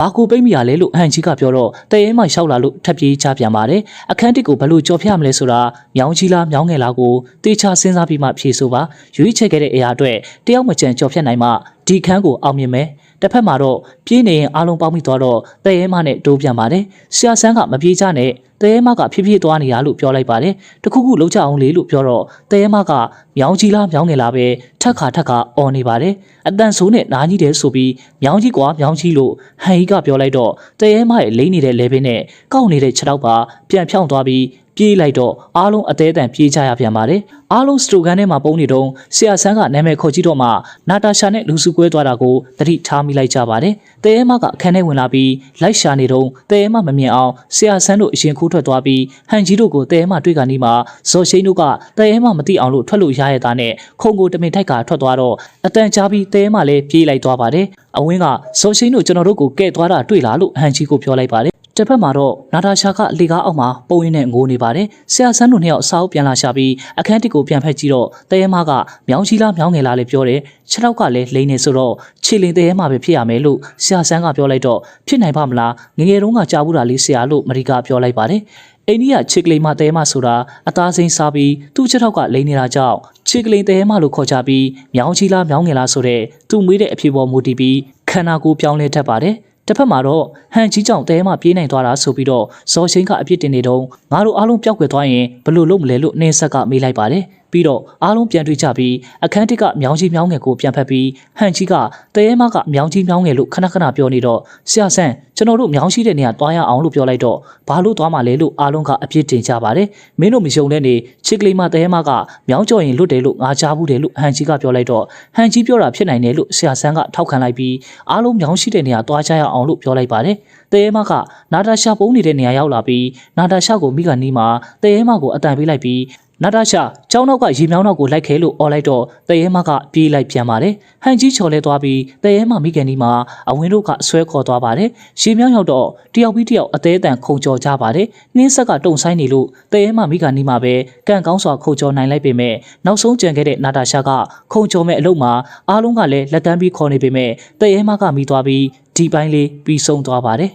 ဘာကိုပိတ်မိရလဲလို့ဟန်ကြီးကပြောတော့တရဲမှရှောက်လာလို့ထပ်ပြေးချပြန်ပါတယ်အခန်းတစ်ကိုဘလို့ကြော်ဖြတ်မလဲဆိုတာမြောင်းကြီးလားမြောင်းငယ်လားကိုတေချာစဉ်းစားပြီးမှဖြေဆိုပါရွေးချယ်ခဲ့တဲ့အရာအတွက်တယောက်မကြံကြော်ဖြတ်နိုင်မှဒီခန်းကိုအောင်မြင်မယ်တစ်ဖက်မှာတော့ပြေးနေရင်အားလုံးပေါင်းမိသွားတော့တရဲမနဲ့တိုးပြန်ပါတယ်ဆရာဆန်းကမပြေးချနဲ့ တရဲမကဖြည်းဖြည်းသွားနေတာလို့ပြောလိုက်ပါတယ်တခုခုလုံးချအောင်လေလို့ပြောတော့တရဲမကမြောင်းကြီးလားမြောင်းငယ်လားပဲထက်ခါထက်ခါអော်နေပါတယ်အတန်ဆိုးနဲ့နားကြီးတယ်ဆိုပြီးမြောင်းကြီးကွာမြောင်းကြီးလို့ဟန်ကြီးကပြောလိုက်တော့တရဲမရဲ့လိမ့်နေတဲ့ level နဲ့ကောက်နေတဲ့ခြေထောက်ပါပြန်ဖြောင်းသွားပြီး ပြေးလိုက်တော့အားလုံးအသေးအတန်ပြေးကြရပြန်ပါတယ်အားလုံးစတိုကန်ထဲမှာပုံနေတုံးဆရာဆန်းကနာမည်ခေါ်ကြည့်တော့မှနာတာရှာနဲ့လူစုကွဲသွားတာကိုသတိထားမိလိုက်ကြပါတယ်တရဲမကအခန်းထဲဝင်လာပြီးလိုက်ရှာနေတုံးတရဲမမမြင်အောင်ဆရာဆန်းတို့အရင်ခိုးထွက်သွားပြီးဟန်ကြီးတို့ကိုတရဲမတွေ့ကနီးမှာဇော်ရှိန်တို့ကတရဲမမသိအောင်လို့ထွက်လို့ရရတာနဲ့ခုံကိုတမင်ထိုက်ကထွက်သွားတော့အတန်ကြားပြီးတရဲမလည်းပြေးလိုက်သွားပါတယ်အဝင်းကဇော်ရှိန်တို့ကျွန်တော်တို့ကိုကဲ့သွားတာတွေ့လားလို့ဟန်ကြီးကိုပြောလိုက်ပါတယ် တစ်ဖက်မှာတော့နာတာရှာကလေကားအောက်မှာပုံရင်းနဲ့ငိုးနေပါတယ်ဆရာဆန်းတို့နှစ်ယောက်အစာအုပ်ပြန်လာရှာပြီးအခန်းတစ်ကိုပြန်ဖက်ကြည့်တော့တရဲမကမြောင်းကြီးလားမြောင်းငယ်လားလေပြောတယ်ခြေထောက်ကလည်းလိမ့်နေဆိုတော့ခြေလင်တရဲမပဲဖြစ်ရမယ်လို့ဆရာဆန်းကပြောလိုက်တော့ဖြစ်နိုင်ပါမလားငယ်ငယ်တုန်းကကြားဘူးတာလေးဆရာလို့မရိကပြောလိုက်ပါတယ်အိန္ဒိယချစ်ကလေးမတဲမဆိုတာအသားစိမ်းစားပြီးသူ့ချက်ထောက်ကလိမ့်နေတာကြောင့်ချစ်ကလေးတဲမလို့ခေါ်ကြပြီးမြောင်းချီလားမြောင်းငယ်လားဆိုတဲ့သူ့မွေးတဲ့အဖြစ်ပေါ်မူတည်ပြီးခန္ဓာကိုယ်ပြောင်းလဲတတ်ပါတယ် တစ်ဖက်မှာတော့ဟန်ကြီးကြောင့်တဲမပြေးနိုင်သွားတာဆိုပြီးတော့ဇော်ရှိန်ကအပြစ်တင်နေတော့ငါတို့အားလုံးပျောက်ကွယ်သွားရင်ဘယ်လိုလုပ်မလဲလို့နှင်းဆက်ကမေးလိုက်ပါတယ် ပြီးတော့အားလုံးပြန်တွေ့ကြပြီးအခန်းတစ်ကမြောင်းကြီးမြောင်းငယ်ကိုပြန်ဖက်ပြီးဟန်ကြီးကတဲမကမြောင်းကြီးမြောင်းငယ်လို့ခဏခဏပြောနေတော့ဆရာဆန်းကျွန်တော်တို့မြောင်းရှိတဲ့နေရာတွားရအောင်လို့ပြောလိုက်တော့ဘာလို့တွားမှာလဲလို့အားလုံးကအပြစ်တင်ကြပါတယ်မင်းတို့မယုံတဲ့နေချစ်ကလေးမတဲမကမြောင်းကြော်ရင်လွတ်တယ်လို့ငါကြားဘူးတယ်လို့ဟန်ကြီးကပြောလိုက်တော့ဟန်ကြီးပြောတာဖြစ်နိုင်တယ်လို့ဆရာဆန်းကထောက်ခံလိုက်ပြီးအားလုံးမြောင်းရှိတဲ့နေရာတွားကြရအောင်လို့ပြောလိုက်ပါတယ်တဲမကနာတာရှာပုံးနေတဲ့နေရာရောက်လာပြီးနာတာရှာကိုမိကနီးမှာတဲမကိုအတန်ပေးလိုက်ပြီး နာတာရှာကျောင်းနောက်ကရေမြောင်းနောက်ကိုလိုက်ခဲလို့អော်လိုက်တော့တရဲမကပြေးလိုက်ပြန်ပါတယ်ဟန်ကြီးချော်လဲသွားပြီးတရဲမမိကန်ဒီမှာအဝင်းတို့ကဆွဲခေါ်သွားပါတယ်ရေမြောင်းရောက်တော့တယောက်ပြီးတယောက်အသေးအတန်ခုံကြော်ကြပါတယ်နှင်းဆက်ကတုံဆိုင်နေလို့တရဲမမိကန်ဒီမှာပဲကန့်ကောင်းစွာခုံကြော်နိုင်လိုက်ပေမဲ့နောက်ဆုံးကြံခဲ့တဲ့နာတာရှာကခုံကြော်မဲ့အလုပ်မှာအားလုံးကလည်းလက်တန်းပြီးခေါ်နေပေမဲ့တရဲမကမိသွားပြီးဒီပိုင်းလေးပြီးဆုံးသွားပါတယ်